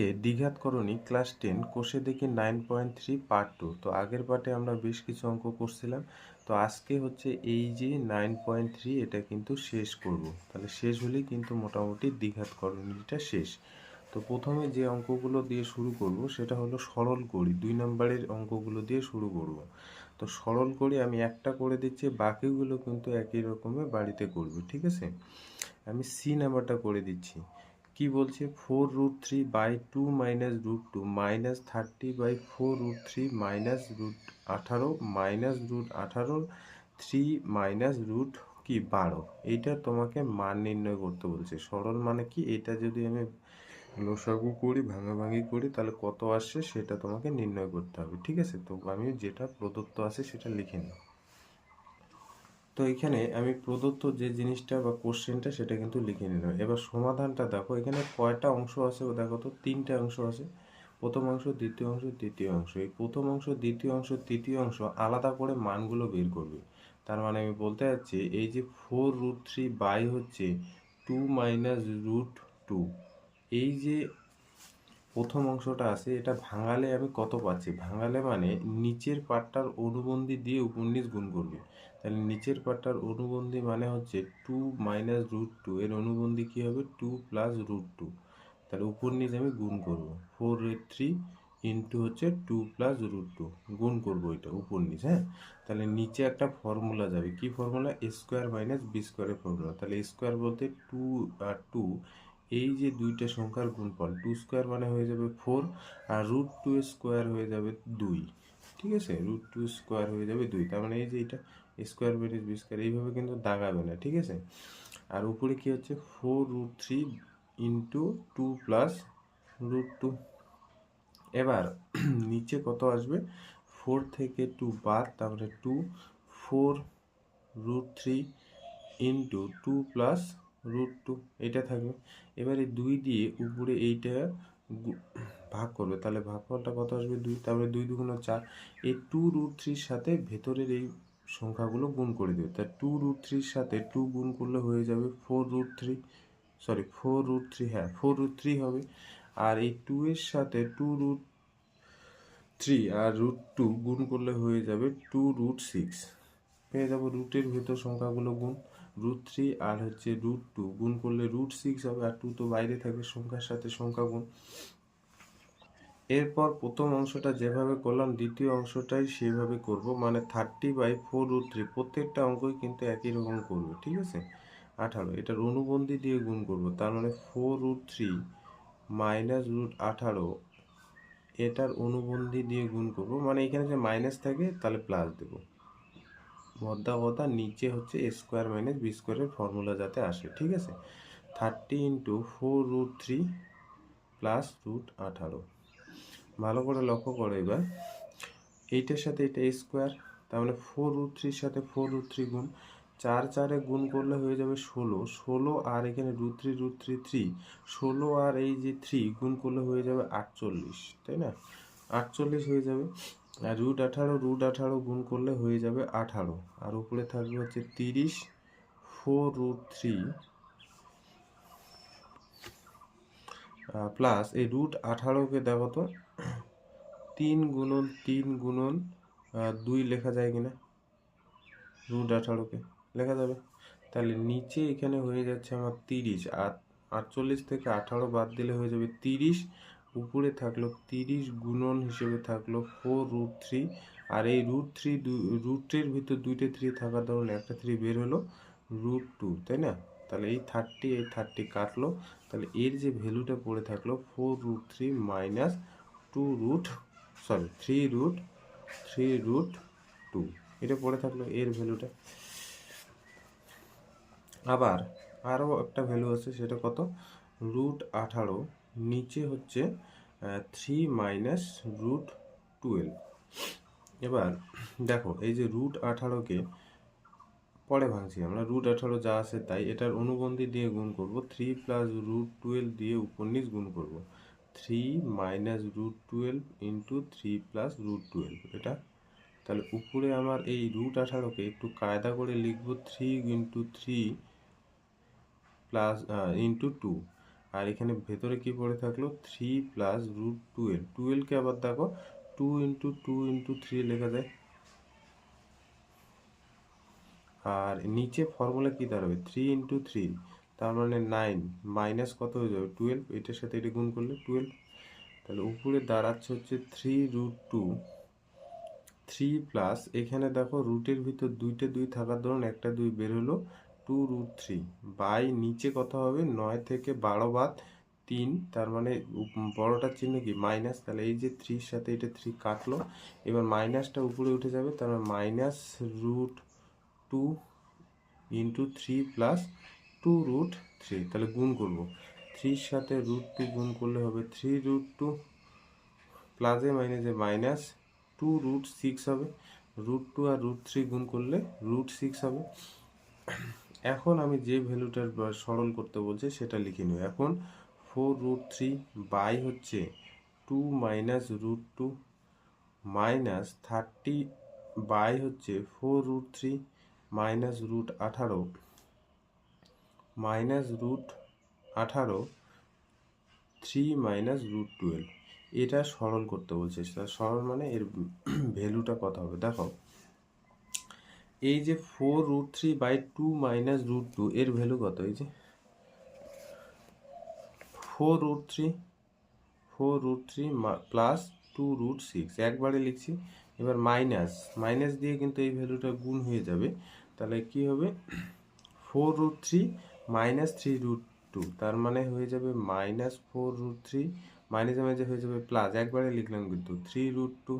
আজকে দ্বিঘাতকরণী class ten, কোষে দেখি nine point three part two. তো আগের পার্টে আমরা বেশ কিছু অঙ্ক করছিলাম। তো আজকে হচ্ছে এই যে নাইন পয়েন্ট থ্রি, এটা কিন্তু শেষ করব। তাহলে শেষ হলেই কিন্তু মোটামুটি দ্বিঘাতকরণীটা শেষ। তো প্রথমে যে অঙ্কগুলো দিয়ে শুরু করব, সেটা হলো সরল করি। দুই নম্বরের অঙ্কগুলো দিয়ে শুরু করব। তো সরল করি, আমি একটা করে দিচ্ছি, বাকিগুলো কিন্তু একই রকমের বাড়িতে করবে, ঠিক আছে? আমি সি নাম্বারটা করে দিচ্ছি। কি বলছে? Four root three by two minus root two minus thirty by four root three minus root আঠারো মাইনাস রুট আঠারোর থ্রি মাইনাস রুট কি? বারো। এইটা তোমাকে মান নির্ণয় করতে বলছে। সরল মানে কি? এটা যদি আমি লসাগু করি ভাঙাভাঙি করি, তাহলে কত আসছে সেটা তোমাকে নির্ণয় করতে হবে। ঠিক আছে? তো আমি যেটা প্রদত্ত আছে সেটা লিখে নিই তো এখানে আমি প্রদত্ত যে জিনিসটা বা কোশ্চেনটা সেটা কিন্তু লিখে নিলাম। এবার সমাধানটা দেখো, এখানে কয়টা অংশ আছে ও দেখো তো? তিনটা অংশ আছে। প্রথম অংশ, দ্বিতীয় অংশ, তৃতীয় অংশ। এই প্রথম অংশ, দ্বিতীয় অংশ, তৃতীয় অংশ আলাদা করে মানগুলো বের করবে। তার মানে আমি বলতে যাচ্ছি এই যে ফোর রুট থ্রি বাই হচ্ছে টু মাইনাস রুট টু এই যে প্রথম অংশটা আছে, এটা ভাঙালে আমি কত পাচ্ছি? ভাঙালে মানে নিচের পাটটার অনুবন্ধী দিয়ে উপন্যাস গুণ করবে। তাহলে নিচের পাটটার অনুবন্ধী মানে হচ্ছে টু মাইনাস রুট টু এর অনুবন্ধী কী হবে? টু প্লাস রুট টু তাহলে নিচ আমি গুণ করব। ফোর থ্রি ইন্টু হচ্ছে টু প্লাস রুট টু গুণ করব এটা উপর হ্যাঁ? তাহলে নিচে একটা ফর্মুলা যাবে। কি ফর্মুলা স্কোয়ার মাইনাস বি স্কোয়ারের ফর্মুলা তাহলে স্কোয়ার বলতে টু আর টু এই যে দুইটা সংখ্যার গুণফল টু স্কোয়ার মানে হয়ে যাবে ফোর আর রুট টু স্কোয়ার হয়ে যাবে দুই। ঠিক আছে? রুট টু স্কোয়ার হয়ে যাবে দুই। তার মানে এই যে এটা স্কোয়ার মাইনাস বি স্কোয়ার এইভাবে কিন্তু দাগাবে না, ঠিক আছে? আর উপরে কি হচ্ছে? Four root three into two plus root two এবার নিচে কত আসবে? ফোর থেকে টু বাদ তারপরে two four root three into two plus root two এটা থাকবে। এবারে দুই দিয়ে উপরে এইটা ভাগ করবে। তাহলে ভাগফলটা কত আসবে? দুই তারপরে দুই দুগুণ চার। এই টু রুট থ্রির সাথে ভেতরের এই সংখ্যাগুলো গুণ করে দেবে তা টু রুট থ্রির সাথে টু গুণ করলে হয়ে যাবে four root three sorry four root three হ্যাঁ ফোর রুট থ্রি হবে। আর এই টু এর সাথে টু রুট থ্রি আর রুট টু গুণ করলে হয়ে যাবে টু রুট সিক্স পেয়ে যাব রুটের ভেতর সংখ্যাগুলো গুণ। রুট থ্রি আর হচ্ছে রুট টু গুণ করলে রুট সিক্স হবে আর টু তো বাইরে থাকে সংখ্যার সাথে সংখ্যা গুণ। এরপর প্রথম অংশটা যেভাবে করলাম, দ্বিতীয় অংশটাই সেভাবে করব। মানে thirty by four root three প্রত্যেকটা অঙ্কই কিন্তু একই রকম করবে, ঠিক আছে? আঠারো, এটার অনুবন্ধী দিয়ে গুণ করব। তার মানে four root three minus root আঠারো, এটার অনুবন্ধী দিয়ে গুণ করব। মানে এখানে যে মাইনাস থাকে, তাহলে প্লাস দেবো। মধ্যা নিচে হচ্ছে স্কোয়ার মাইনাস বি স্কোয়ারের ফর্মুলা যাতে আসে, ঠিক আছে? Thirty into four root three plus root আঠারো। ভালো করে লক্ষ্য করো এবার। এইটার সাথে এটা স্কোয়ার তার মানে ফোর রুট থ্রির সাথে ফোর রুট থ্রি গুণ, চার চারে গুণ করলে হয়ে যাবে ষোলো। ষোলো আর এখানে root three root three three ষোলো আর এই যে থ্রি গুণ করলে হয়ে যাবে আটচল্লিশ, তাই না? আটচল্লিশ হয়ে যাবে। আর রুট আঠারো রুট আঠারো গুণ করলে হয়ে যাবে আঠারো। আর উপরে থাকবে হচ্ছে তিরিশ ফোর রুট থ্রি প্লাস এই রুট আঠারোকে দেখো তো তিন গুণন তিন গুণন দুই লেখা যায় কিনা রুট আঠারোকে লেখা যাবে। তাহলে নিচে এখানে হয়ে যাচ্ছে আমার তিরিশ, আর আটচল্লিশ থেকে আঠারো বাদ দিলে হয়ে যাবে তিরিশ উপরে থাকল তিরিশ গুণন হিসেবে থাকল ফোর রুট থ্রি আর এই রুট থ্রি রুটের ভিতর দুইটা থ্রি থাকার ধরুন একটা থ্রি বের হলো রুট টু তাই না? তাহলে এই থার্টি এই থার্টি কাটলো, তাহলে এর যে ভ্যালুটা পড়ে থাকল four root three minus two root sorry three root three root two এটা পড়ে থাকল এর ভ্যালুটা। আবার আরও একটা ভ্যালু আছে, সেটা কত? রুট আঠারো নিচে হচ্ছে থ্রি মাইনাস রুট টুয়েলভ এবার, দেখো, এই যে রুট আঠারোকে পরে ভাঙছি আমরা রুট আঠারো যা আছে তাই, এটার অনুবন্ধী দিয়ে গুণ করব থ্রি প্লাস রুট টুয়েলভ দিয়ে উপন্যাস গুণ করব। Three minus root twelve into three plus root twelve এটা। তাহলে উপরে আমার এই রুট আঠারোকে একটু কায়দা করে লিখব three into three plus into two আর এখানে ভেতরে কি পড়ে থাকল? থ্রি প্লাস রুট টুয়েলভ টুয়েলভকে আবার দেখো two into two into three লেখা যায়। আর নিচে ফর্মুলা কি দাঁড়াবে? থ্রি ইন্টু থ্রি তার মানে নাইন মাইনাস কত হয়ে যাবে? টুয়েলভ এটার সাথে এটা গুণ করলে টুয়েলভ তাহলে উপরে দাঁড়াচ্ছে হচ্ছে three root two three plus এখানে দেখো রুটের ভিতর দুইটা দুই থাকার ধরুন একটা দুই বের হলো টু রুট থ্রি বাই নিচে কত হবে? নয় থেকে বারো বাদ তিন, তার মানে বড়টার চিহ্ন কি? মাইনাস। তাহলে এই যে থ্রির সাথে এটা থ্রি কাটলো, এবার মাইনাসটা উপরে উঠে যাবে, তার মানে minus root two into three plus two root three তাহলে গুণ করব। থ্রির সাথে রুট টু গুণ করলে হবে থ্রি রুট টু প্লাসে মাইনাসে মাইনাস টু রুট সিক্স হবে। রুট টু আর রুট থ্রি গুণ করলে রুট সিক্স হবে। এখন আমি যে ভ্যালুটার সরল করতে বলছি সেটা লিখে নিব এখন ফোর রুট থ্রি বাই হচ্ছে two minus root two minus thirty by হচ্ছে four root three minus root আঠারো মাইনাস রুট আঠারো থ্রি মাইনাস রুট টুয়েলভ এটা সরল করতে বলছে। সরল মানে এর ভ্যালুটা কত হবে? দেখো এই যে four root three by two minus root two এর ভ্যালু কত? এই যে four root three four root three plus two root six একবারে লিখছি। এবার মাইনাস মাইনাস দিয়ে কিন্তু এই ভ্যালুটা গুণ হয়ে যাবে। তাহলে কি হবে? Four root three minus three root two তার মানে হয়ে যাবে মাইনাস ফোর রুট থ্রি মাইনাসে মাইনাসে হয়ে যাবে প্লাস একবারে লিখলাম কিন্তু থ্রি রুট টু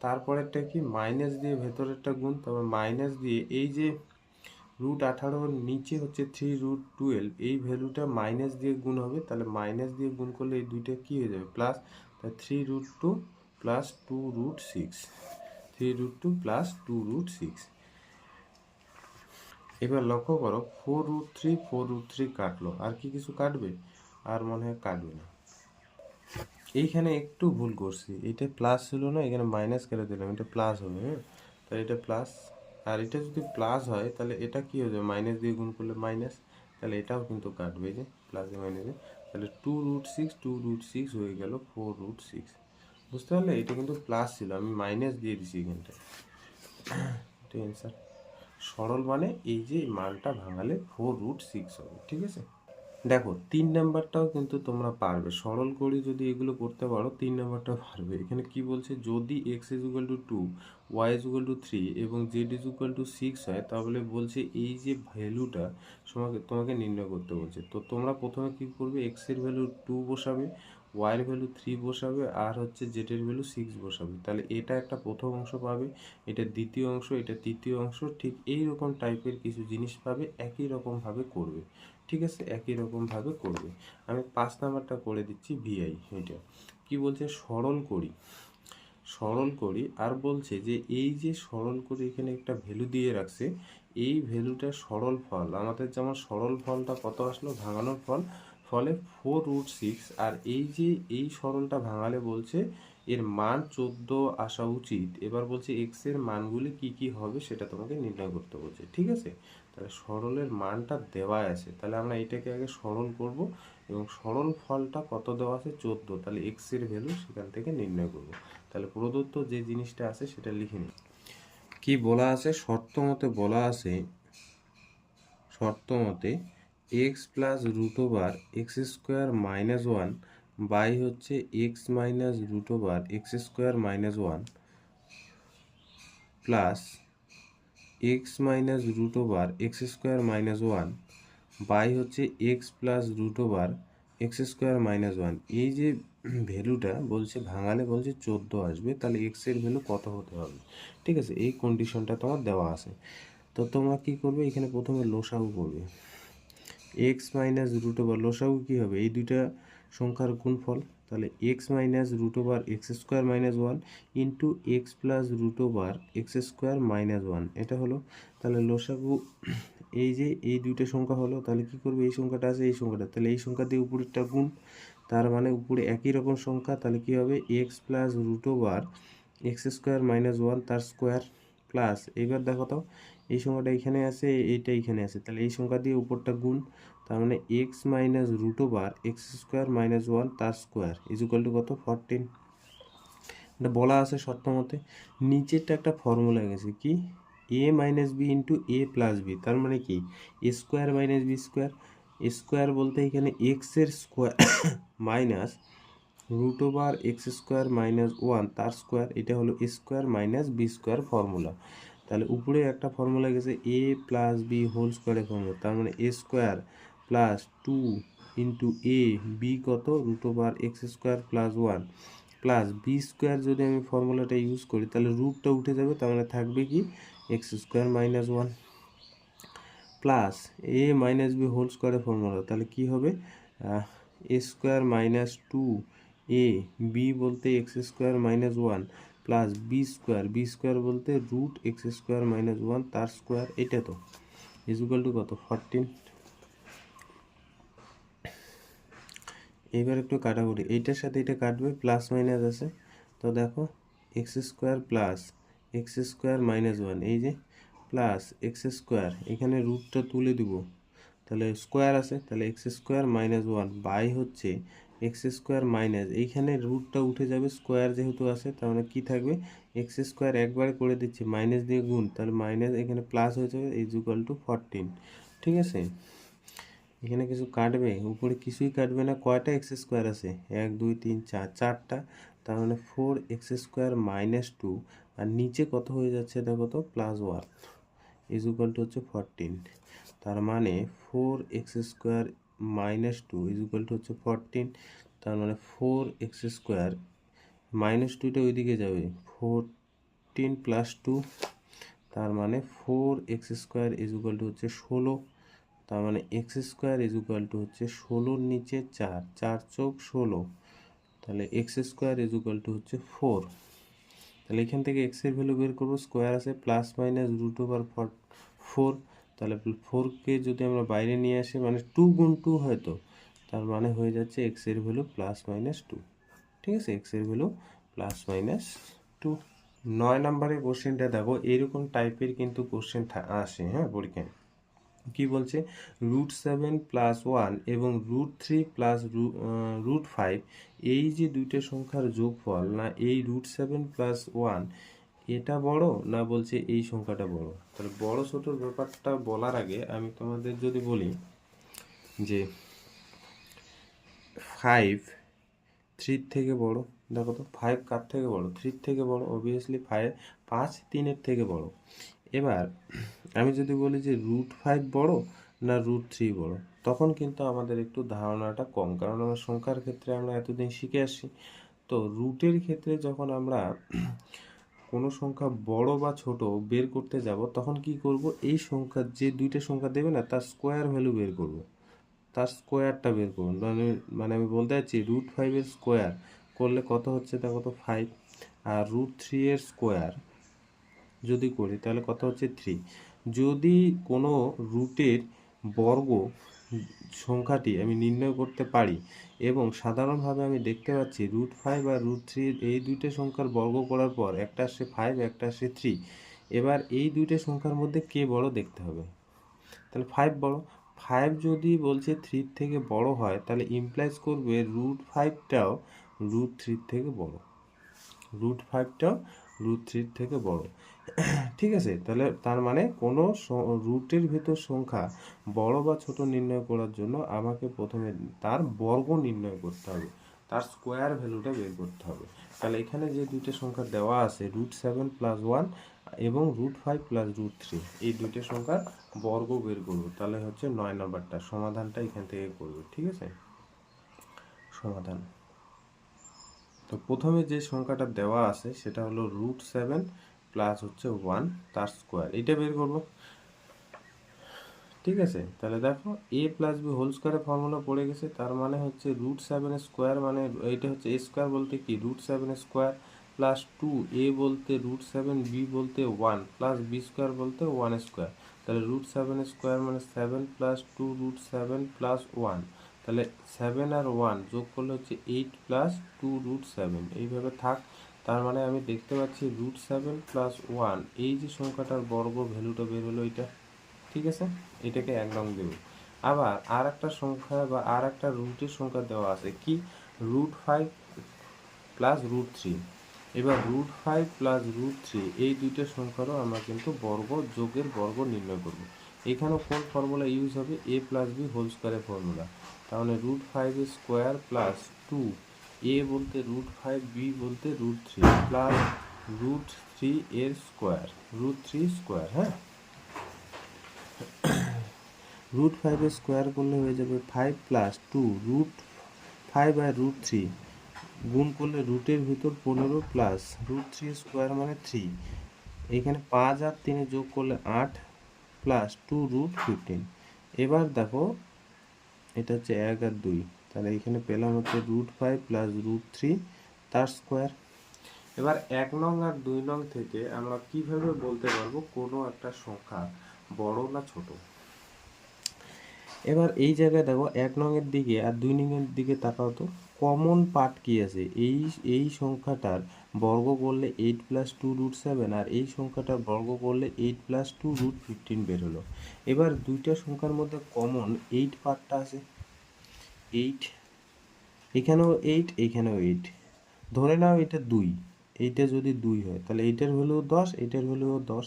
তারপরেরটা কি? মাইনাস দিয়ে ভেতরেরটা গুণ, তারপর মাইনাস দিয়ে এই যে রুট আঠারোর নিচে হচ্ছে থ্রি রুট টুয়েলভ এই ভ্যালুটা মাইনাস দিয়ে গুণ হবে, তাহলে মাইনাস দিয়ে গুণ করলে এই দুইটা কী হয়ে যাবে? Plus three root two plus two root six three root two plus two root six এবার লক্ষ্য করো four root three four root three কাটলো, আর কি কিছু কাটবে? আর মনে হয় কাটবে না। এইখানে একটু ভুল করছি। এটা প্লাস ছিল না, এখানে মাইনাস করে দিলাম। এটা প্লাস হবে হ্যাঁ? তাহলে এটা প্লাস আর এটা যদি প্লাস হয়, তাহলে এটা কি হয়ে মাইনাস দিয়ে গুণ করলে মাইনাস তাহলে এটাও কিন্তু কাটবে যে প্লাসে মাইনাসে তাহলে two root six two root six হয়ে গেল ফোর রুট সিক্স বুঝতে পারলে? এটা কিন্তু প্লাস ছিল, আমি মাইনাস দিয়ে দিছি এখানটায় এটা অ্যান্সার সরল মানে এই যে মানটা ভাঙালে ফোর রুট সিক্স হবে, ঠিক আছে? দেখো, তিন নাম্বারটাও কিন্তু তোমরা পারবে। সরল করে যদি এগুলো করতে পারো, তিন নাম্বারটাও পারবে। এখানে কি বলছে? যদি x is equal to two y is equal to three এবং z is equal to six হয়, তাহলে বলছে এই যে ভ্যালুটা তোমাকে তোমাকে নির্ণয় করতে বলছে। তো তোমরা প্রথমে কি করবে? এক্সের ভ্যালু টু বসাবে ওয়াইয়ের ভ্যালু থ্রি বসাবে আর হচ্ছে জেডের ভ্যালু সিক্স বসাবে। তাহলে এটা একটা প্রথম অংশ পাবে, এটা দ্বিতীয় অংশ, এটা তৃতীয় অংশ, ঠিক এই রকম টাইপের কিছু জিনিস পাবে, একই রকমভাবে করবে। ঠিক আছে, একই রকমভাবে করবে। আমি পাঁচ নাম্বারটা করে দিচ্ছি ভিআই এটা। কি বলছে? সরল করি। সরল করি আর বলছে যে, এই যে সরল করি এখানে একটা ভ্যালু দিয়ে রাখছে, এই ভ্যালুটা সরল ফল। আমাদের যেমন সরল ফলটা কত আসলো? ভাঙানোর ফল। ফলে ফোর রুট সিক্স আর এই যে, এই সরলটা ভাঙালে বলছে এর মান চোদ্দ আসা উচিত। এবার বলছে এক্সের মানগুলি কি কি হবে সেটা তোমাকে নির্ণয় করতে বলছে। ঠিক আছে? তাহলে সরলের মানটা দেওয়া আছে। তাহলে আমরা এটাকে আগে সরল করব এবং সরল ফলটা কত দেওয়া আছে? চোদ্দ। তাহলে এক্সের ভ্যালু সেখান থেকে নির্ণয় করব। তাহলে প্রদত্ত যে জিনিসটা আছে সেটা লিখে নিই। কি বলা আছে? শর্ত মতে বলা আছে, শর্ত মতে x plus root over x square minus one by হচ্ছে x minus root over x square minus one plus x minus root over x square minus one by হচ্ছে x plus root over x square minus one. এই যে ভ্যালুটা বলছে, ভাঙালে বলছে চোদ্দ আসবে, তাহলে এক্সের ভ্যালু কত হতে হবে? ঠিক আছে, এই কন্ডিশনটা তোমার দেওয়া আছে। তো তোমরা কি করবে? এখানে প্রথমে লোসাগু করবে। এক্স মাইনাস রুট ওভার, লোসাগু কী হবে? এই দুইটা সংখ্যার গুণফল তাহলে x minus root over x square minus one into x plus root over x square minus one এটা হলো, তাহলে লোসাগু, এই যে এই দুইটা সংখ্যা হলো, তাহলে কি করবে? এই সংখ্যাটা আছে, এই সংখ্যাটা। তাহলে এই সংখ্যা দিয়ে উপরেরটা গুণ, তার মানে উপরে একই রকম সংখ্যা, তাহলে কি হবে? X plus root over x square minus one তার স্কোয়ার প্লাস এইবার দেখো তো, এই সংখ্যাটা এখানে আছে, এইটা এখানে আছে। তাহলে এই সংখ্যা দিয়ে উপরটা গুণ তার মানে x minus root over x square minus one তার স্কোয়ার ইজুকাল টু কত? ফরটিন এটা বলা আছে শর্ত মতে নিচেরটা একটা ফর্মুলা গেছে কি? A minus b into a plus b তার মানে কি? A square minus b square square বলতে এখানে এক্সের square minus root over x square minus one তার স্কোয়ার এটা হলো square minus b square formula তাহলে উপরে একটা ফর্মুলা গেছে এ প্লাস বি হোল স্কোয়ারের ফর্মুলা তার মানে a square plus two into a b কত? Root over x square plus one. Plus b square যদি আমি ফর্মুলাটা ইউজ করি, তাহলে রুটটা উঠে যাবে, তার মানে থাকবে কি? X square minus one. Plus a minus b whole স্কোয়ারের ফর্মুলা, তাহলে কি হবে? A square minus two a b বলতে x square minus one, plus b square b square বলতে root x square minus one তার স্কোয়ার, এটা তো। Equal to কত? ফরটিন। এবার একটু কাটাকুটি, এইটার সাথে এটা কাটবে প্লাস মাইনাস আছে। তো দেখো x square plus x square minus one এই যে প্লাস এক্স স্কোয়ার এখানে রুটটা তুলে দিব। তাহলে স্কোয়ার আছে, তাহলে x square minus one by হচ্ছে এক্স স্কোয়ার মাইনাস এইখানে রুটটা উঠে যাবে স্কোয়ার যেহেতু আছে, তার মানে কী থাকবে? এক্স স্কোয়ার একবারে করে দিচ্ছি মাইনাস দিয়ে গুণ, তাহলে মাইনাস এখানে প্লাস হয়ে যাবে ইজ ইকুয়াল টু ফরটিন ঠিক আছে? এখানে কিছু কাটবে, উপরে কিছুই কাটবে না, কয়টা এক্স স্কোয়ার আছে? এক, দুই, তিন, চার, চারটা, তার মানে four x square minus two আর নিচে কত হয়ে যাচ্ছে দেখো তো? Plus one is equal to হচ্ছে ফরটিন তার মানে four x square minus two is equal to হচ্ছে ফরটিন তার মানে ফোর এক্স স্কোয়ার মাইনাস টুটা ওইদিকে যাবে ফোরটিন প্লাস টু তার মানে four x square is equal to হচ্ছে ষোলো তার মানে x square is equal to হচ্ছে ষোলোর নিচে চার চার চোখ ষোলো। তাহলে x square is equal to হচ্ছে ফোর তাহলে এখান থেকে এক্সের ভ্যালু বের করব স্কোয়ার আছে plus minus root over four তাহলে ফোরকে যদি আমরা বাইরে নিয়ে আসি মানে টু গুণ টু হয়তো, তার মানে হয়ে যাচ্ছে এক্সের ভ্যালু প্লাস মাইনাস টু ঠিক আছে? এক্সের ভ্যালু প্লাস মাইনাস টু নয় নম্বরের কোশ্চেনটা দেখো, এরকম টাইপের কিন্তু কোশ্চেন আসে হ্যাঁ পরীক্ষায়। কি বলছে? রুট সেভেন প্লাস ওয়ান এবং root three plus root five, এই যে দুইটা সংখ্যার যোগফল, না এই রুট সেভেন প্লাস ওয়ান, এটা বড় না বলছে এই সংখ্যাটা বড়? তাহলে বড় ছোটোর ব্যাপারটা বলার আগে আমি তোমাদের যদি বলি যে ফাইভ থ্রির থেকে বড়, দেখো তো, ফাইভ কার থেকে বড়? থ্রির থেকে বড় অবভিয়াসলি ফাইভ, পাঁচ তিনের থেকে বড়। এবার আমি যদি বলি যে রুট ফাইভ বড়ো না রুট থ্রি বড়ো, তখন কিন্তু আমাদের একটু ধারণাটা কম। কারণ আমরা সংখ্যার ক্ষেত্রে আমরা এতদিন শিখে আসছি। তো রুটের ক্ষেত্রে যখন আমরা কোনো সংখ্যা বড় বা ছোট বের করতে যাব, তখন কি করব? এই সংখ্যা যে দুইটা সংখ্যা দেবে না, তার স্কোয়ার ভ্যালু বের করব। তার স্কোয়ারটা বের করব। মানে মানে আমি বলতে চাচ্ছি রুট ফাইভের স্কোয়ার করলে কত হচ্ছে? তা কত ফাইভ আর রুট থ্রি এর স্কোয়ার যদি করি, তাহলে কত হচ্ছে থ্রি যদি কোনো রুটের বর্গ সংখ্যাটি আমি নির্ণয় করতে পারি এবং সাধারণভাবে আমি দেখতে পাচ্ছি রুট ফাইভ আর রুট থ্রি এই দুইটা সংখ্যার বর্গ করার পর একটা আসছে ফাইভ একটা আসছে থ্রি এবার এই দুইটা সংখ্যার মধ্যে কে বড় দেখতে হবে? তাহলে ফাইভ বড়। ফাইভ যদি বলছে থ্রির থেকে বড় হয়, তাহলে ইমপ্লাইজ করবে রুট ফাইভটাও রুট থ্রির থেকে বড়। রুট ফাইভটাও রুট থ্রির থেকে বড়। ঠিক আছে, তাহলে তার মানে কোনো রুটের ভেতর সংখ্যা বড় বা ছোট নির্ণয় করার জন্য আমাকে প্রথমে তার বর্গ নির্ণয় করতে হবে, তার স্কোয়ার ভ্যালুটা বের করতে হবে। তাহলে এখানে যে দুইটা সংখ্যা দেওয়া আছে রুট সেভেন প্লাস ওয়ান এবং root five plus root three এই দুইটা সংখ্যার বর্গ বের করব। তাহলে হচ্ছে নয় নম্বরটা, সমাধানটা এখান থেকে করবে, ঠিক আছে? সমাধান। তো প্রথমে যে সংখ্যাটা দেওয়া আছে, সেটা হলো রুট সেভেন প্লাস হচ্ছে ওয়ান তার স্কোয়ার এটা বের করব। ঠিক আছে? তাহলে দেখো এ প্লাস বি হোল স্কোয়ারের ফর্মুলা পড়ে গেছে, তার মানে হচ্ছে রুট সেভেন স্কোয়ার মানে এইটা হচ্ছে এ স্কোয়ার বলতে কি? Root seven square plus two a বলতে রুট সেভেন বি বলতে ওয়ান প্লাস বি স্কোয়ার বলতে ওয়ান স্কোয়ার তাহলে রুট সেভেন স্কোয়ার মানে seven plus two root seven plus one তাহলে সেভেন আর ওয়ান যোগ করলে হচ্ছে eight plus two root seven এইভাবে থাক। তার মানে আমি দেখতে পাচ্ছি রুট সেভেন প্লাস ওয়ান এই যে সংখ্যাটার বর্গ ভ্যালুটা বের হলো এটা, ঠিক আছে? এটাকে এক রং দেব। আবার আর একটা সংখ্যা বা আর একটা রুটের সংখ্যা দেওয়া আছে। কি? Root five plus root three এবার root five plus root three এই দুইটা সংখ্যারও আমরা কিন্তু বর্গ যোগের বর্গ নির্ণয় করব। এখানেও কোন ফর্মুলা ইউজ হবে? এ প্লাস বি হোল স্কোয়ারের ফর্মুলা তাহলে root five square plus two a বলতে রুট ফাইভ বি বলতে root three plus root three এর স্কোয়ার রুট থ্রি স্কোয়ার হ্যাঁ? রুট ফাইভের স্কোয়ার করলে হয়ে যাবে five plus two root five আর রুট থ্রি গুণ করলে রুটের ভিতর পনেরো প্লাস রুট থ্রি স্কোয়ার মানে থ্রি এখানে পাঁচ আর তিনে যোগ করলে আট প্লাস টু রুট ফিফটিন এবার দেখো, এটা হচ্ছে এক আর দুই। তাহলে এখানে পেলাম হচ্ছে root five plus root three তার স্কোয়ার এবার এক নং আর দুই নং থেকে আমরা কীভাবে বলতে পারব কোনো একটা সংখ্যা, বড় না ছোট? এবার এই জায়গায় দেখো এক নংয়ের দিকে আর দুই নংয়ের দিকে তাকাও তো কমন পার্ট কি আছে? এই এই সংখ্যাটার বর্গ করলে eight plus two root seven আর এই সংখ্যাটার বর্গ করলে eight plus two root fifteen বেরোলো এবার দুইটা সংখ্যার মধ্যে কমন এইট পার্টটা আছে। এইট এখানেও এইট এখানেও এইট ধরে নাও এটা দুই। এইটা যদি দুই হয়, তাহলে এইটার ভ্যালু দশ এইটার ভ্যালু দশ।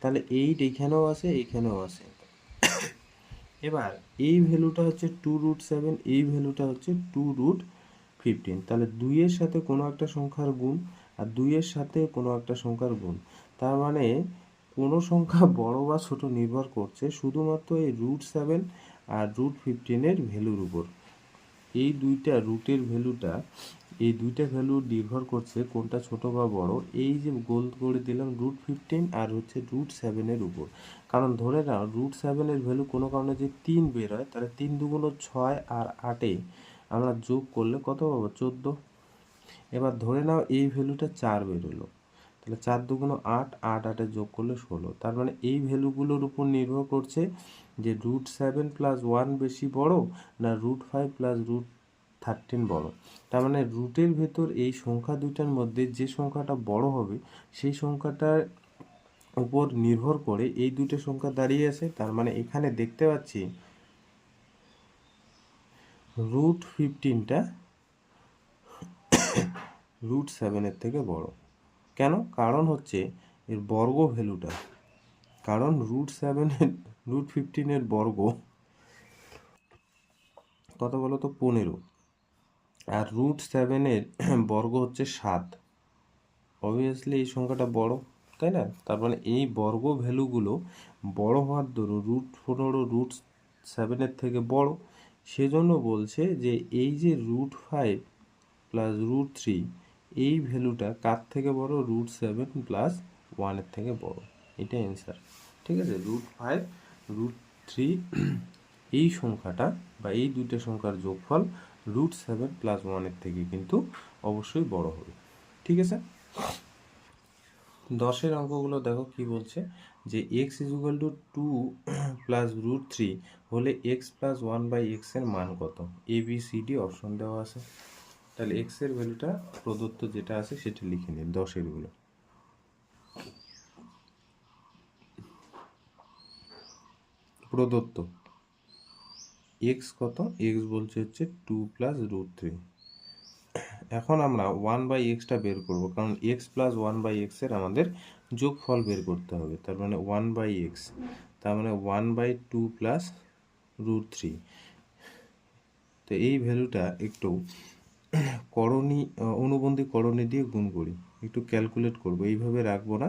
তাহলে এইট এখানেও আছে এখানেও আছে। এবার এই ভ্যালুটা হচ্ছে টু রুট সেভেন এই ভ্যালুটা হচ্ছে টু রুট ফিফটিন তাহলে দুইয়ের সাথে কোনো একটা সংখ্যার গুণ আর দুইয়ের সাথে কোনো একটা সংখ্যার গুণ। তার মানে কোনো সংখ্যা বড় বা ছোট নির্ভর করছে শুধুমাত্র এই রুট সেভেন আর রুট ফিফটিনের ভ্যালুর উপর। এই দুইটা রুটের ভ্যালুটা এই দুইটা ভ্যালু নির্ভর করছে কোনটা ছোট বা বড়। এই যে গোল করে দিলাম রুট ফিফটিন আর হচ্ছে রুট সেভেনের উপর। কারণ ধরে নাও রুট সেভেনের ভ্যালু কোনো কারণে যে তিন বের হয়, তাহলে তিন দুগুলো ছয় আর আটে আমরা যোগ করলে কত পাবো? চোদ্দ। এবার ধরে নাও এই ভ্যালুটা চার বেরোলো তাহলে চার দুগুলো আট আট আটে যোগ করলে ষোলো। তার মানে এই ভ্যালুগুলোর উপর নির্ভর করছে যে রুট সেভেন প্লাস ওয়ান বেশি বড় না root five plus root thirteen বড়। তার মানে রুটের ভেতর এই সংখ্যা দুইটার মধ্যে যে সংখ্যাটা বড় হবে, সেই সংখ্যাটার উপর নির্ভর করে এই দুটো সংখ্যা দাঁড়িয়ে আছে। তার মানে এখানে দেখতে পাচ্ছি রুট ফিফটিনটা রুট সেভেনের থেকে বড়। কেন? কারণ হচ্ছে এর বর্গ ভ্যালুটা কারণ রুট সেভেনের রুট ফিফটিনের বর্গ। কত বলো তো পনেরো। আর রুট সেভেনের বর্গ হচ্ছে সাত। অবভিয়াসলি এই সংখ্যাটা বড়, তাই না? তার মানে এই বর্গ ভ্যালুগুলো বড় হওয়ার দরুন রুট পনেরো রুট সেভেনের থেকে বড়। সেজন্য বলছে যে এই যে root five plus root three এই ভ্যালুটা কার থেকে বড়? রুট সেভেন প্লাস ওয়ানের থেকে বড়। এটা অ্যান্সার ঠিক আছে? রুট ফাইভ রুট থ্রি এই সংখ্যাটা বা এই দুইটা সংখ্যার যোগফল রুট সেভেন প্লাস ওয়ানের থেকে কিন্তু অবশ্যই বড় হবে। ঠিক আছে? দশের অঙ্কগুলো দেখো কি বলছে যে x equal to two plus root three হলে এক্স প্লাস ওয়ান বাই এক্সের মান কত? A B C D option দেওয়া আছে। তাহলে এক্সের ভ্যালুটা প্রদত্ত যেটা আছে সেটা লিখে নিন দশেরগুলো প্রদত্ত। এক্স কত? এক্স বলছে হচ্ছে টু প্লাস রুট থ্রি এখন আমরা ওয়ান বাই এক্সটা বের করব, কারণ এক্স প্লাস ওয়ান বাই এক্সের আমাদের যোগফল বের করতে হবে, তার মানে ওয়ান বাই এক্স তার মানে one by two plus root three তো এই ভ্যালুটা একটু করণী অনুবন্ধী করণী দিয়ে গুণ করি, একটু ক্যালকুলেট করব, এইভাবে রাখব না।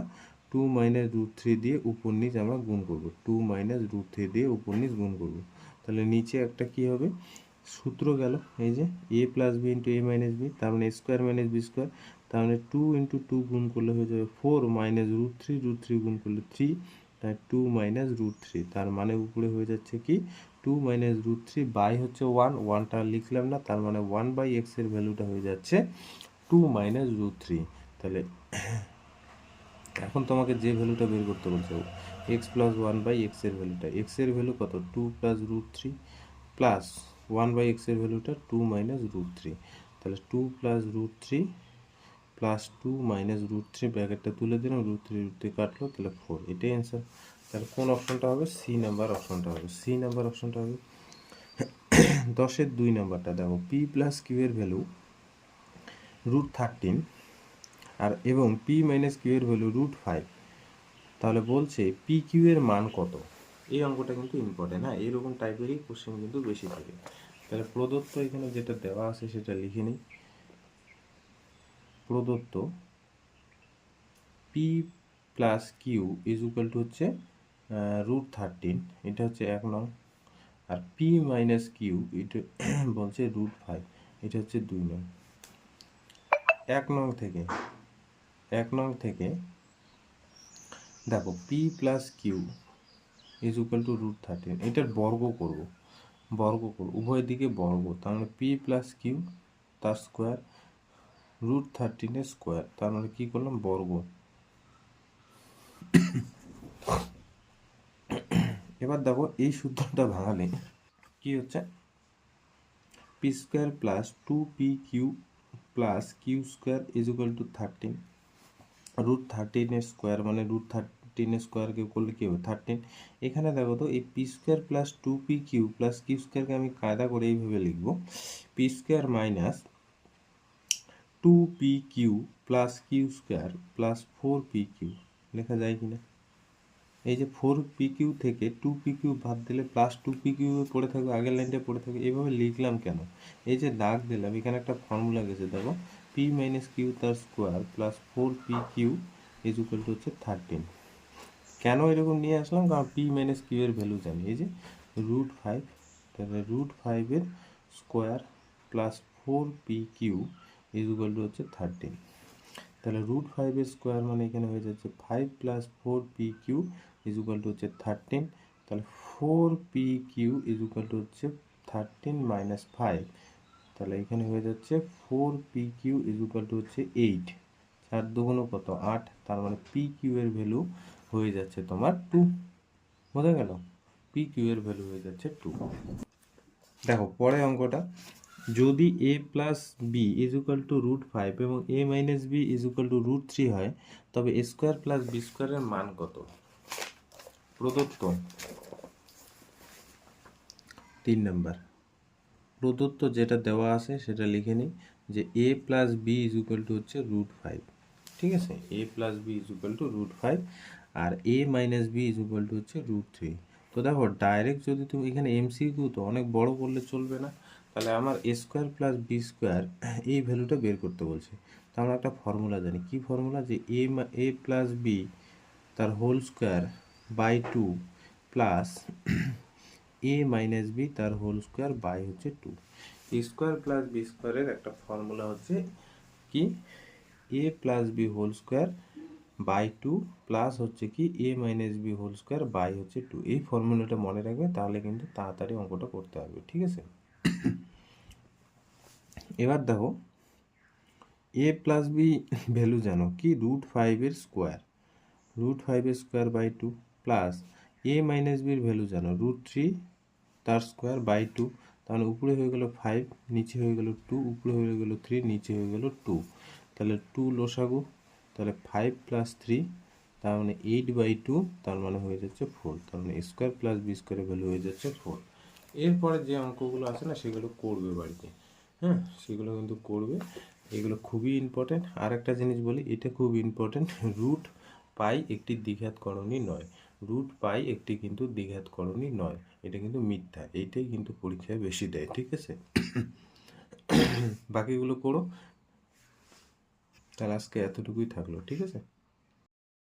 টু মাইনাস রুট থ্রি দিয়ে উপর নিচ আমরা গুণ করব। টু মাইনাস রুট থ্রি দিয়ে উপর নিচ গুণ করব। তাহলে নিচে একটা কি হবে? সূত্র গেল, এই যে a plus b into a minus b তার মানে স্কোয়ার মাইনাস বি স্কোয়ার তার মানে টু ইন্টু টু গুণ করলে হয়ে যাবে four minus root three root three গুণ করলে থ্রি তাই টু মাইনাস রুট থ্রি তার মানে উপরে হয়ে যাচ্ছে কি? Two minus root three by হচ্ছে ওয়ান ওয়ানটা লিখলাম না, তার মানে ওয়ান বাই এক্সের ভ্যালুটা হয়ে যাচ্ছে টু মাইনাস রুট থ্রি তাহলে এখন তোমাকে যে ভ্যালুটা বের করতে বলছে এক্স প্লাস ওয়ান বাই এক্সের ভ্যালুটা এক্সের ভ্যালু কত? Two plus root three plus one by এক্সের ভ্যালুটা টু মাইনাস রুট থ্রি তাহলে two plus root three plus two minus root three ব্র্যাকেটটা তুলে দিলাম রুট থ্রি রুট থ্রি কাটলো, তাহলে ফোর এটাই অ্যান্সার তাহলে কোন অপশনটা হবে? সি নাম্বার অপশনটা হবে। সি নাম্বার অপশনটা হবে দশের দুই নাম্বারটা দেখো পি প্লাস কিউ এর ভ্যালু রুট থার্টিন আর এবং পি মাইনাস কিউ এর ভ্যালু রুট ফাইভ তাহলে বলছে পি কিউ এর মান কত? এই অঙ্কটা কিন্তু ইম্পর্টেন্ট হ্যাঁ? এরকম টাইপেরই কোশ্চেন কিন্তু বেশি থাকে। তাহলে প্রদত্ত এখানে যেটা দেওয়া আছে সেটা লিখে নিই। প্রদত্ত p plus q is equal to হচ্ছে রুট থার্টিন এটা হচ্ছে এক নং। আর পি মাইনাস কিউ এটা বলছে রুট ফাইভ এটা হচ্ছে দুই নং। এক নং থেকে এক নং থেকে, দেখো p plus q is equal to root thirteen এটার বর্গ করব বর্গ করব, উভয় দিকে বর্গ, তার মানে পি প্লাস কিউ তার স্কোয়ার রুট থার্টিনের স্কোয়ার তার মানে কী করলাম? বর্গ। এবার দেখো, এই সূত্রটা ভাঙালে কি হচ্ছে? P square plus two p q plus q square is equal to thirteen root থার্টিনের square মানে রুট থার্টিনের স্কোয়ারকে করলে কী হবে? থার্টিন এখানে দেখো তো, এই p square plus two p q plus q স্কোয়ারকে আমি কায়দা করে এইভাবে লিখব। P square minus two p q plus q square plus four p q লেখা যায় কি না এই যে ফোর পি কিউ থেকে টু পি কিউ বাদ দিলে প্লাস টু পি কিউ পড়ে থাকবে, আগের লাইনটা পড়ে থাকবে, এইভাবে লিখলাম কেন? এই যে দাগ দিলাম, এখানে একটা ফর্মুলা গেছে, দেখো। পি মাইনাস কিউ তার square plus four p q is equal to হচ্ছে থার্টিন কেন এরকম নিয়ে আসলাম? কারণ পি মাইনাস কিউ এর ভ্যালু জানি। এই যে রুট ফাইভ তাহলে রুট ফাইভের square plus four p q is equal to হচ্ছে থার্টিন তাহলে রুট ফাইভের স্কোয়ার মানে এখানে হয়ে যাচ্ছে five plus four p q is equal to হচ্ছে থার্টিন তাহলে four p q is equal to হচ্ছে থার্টিন মাইনাস ফাইভ তাহলে এখানে হয়ে যাচ্ছে four p q is equal to হচ্ছে এইট চার দুগুণ কত? আট। তার মানে পি কিউ এর ভ্যালু হয়ে যাচ্ছে তোমার টু বোঝা গেল? পি কিউ এর ভ্যালু হয়ে যাচ্ছে টু দেখো পরে অঙ্কটা। যদি a plus b is equal to root five এবং a minus b is equal to root three হয়, তবে এ স্কোয়ার প্লাস বি স্কোয়ারের মান কত? প্রদত্ত। তিন নাম্বার প্রদত্ত যেটা দেওয়া আছে সেটা লিখে নিই যে a plus b is equal to হচ্ছে রুট ফাইভ ঠিক আছে? A plus b is equal to root five R a minus b is equal to হচ্ছে রুট থ্রি তো দেখো ডাইরেক্ট যদি তুমি এখানে এমসিকিউ তো অনেক বড় করলে চলবে না। তাহলে আমার a square plus b square এই ভ্যালুটা বের করতে বলছে। তো আমরা একটা ফর্মুলা জানি। কি ফর্মুলা যে এ এ প্লাস বি তার whole square by two plus a minus b তার হোল স্কোয়ার বাই হচ্ছে টু স্কোয়ার প্লাস বি স্কোয়ারের একটা ফর্মুলা হচ্ছে কি? A plus b whole square by two plus হচ্ছে কি? A minus b whole square by হচ্ছে টু এই ফর্মুলাটা মনে রাখবে, তাহলে কিন্তু তাড়াতাড়ি অঙ্কটা করতে পারবে ঠিক আছে? এবার দেখো এ প্লাস বি ভ্যালু জানো কি? রুট ফাইভের স্কোয়ার রুট ফাইভের square by two plus a minus বির ভ্যালু জানো? রুট থ্রি তার স্কোয়ার বাই টু তাহলে উপরে হয়ে গেল ফাইভ নিচে হয়ে গেল টু উপরে হয়ে গেল থ্রি নিচে হয়ে গেল টু তাহলে টু লসাগু, তাহলে ফাইভ প্লাস থ্রি তার মানে এইট বাই টু তার মানে হয়ে যাচ্ছে ফোর তার মানে স্কোয়ার প্লাস বি স্কোয়ারের ভ্যালু হয়ে যাচ্ছে ফোর এরপরে যে অঙ্কগুলো আছে না, সেগুলো করবে বাড়িতে। হ্যাঁ সেগুলো কিন্তু করবে। এগুলো খুবই ইম্পর্টেন্ট আর একটা জিনিস বলি, এটা খুব ইম্পর্টেন্ট রুট পাই একটি দ্বিঘাত করণী নয়। রুট পাই একটি কিন্তু দ্বিঘাত করণী নয়। এটা কিন্তু মিথ্যা, এইটাই কিন্তু পরীক্ষায় বেশি দেয়, ঠিক আছে? বাকিগুলো করো তাহলে আজকে এতটুকুই থাকল, ঠিক আছে?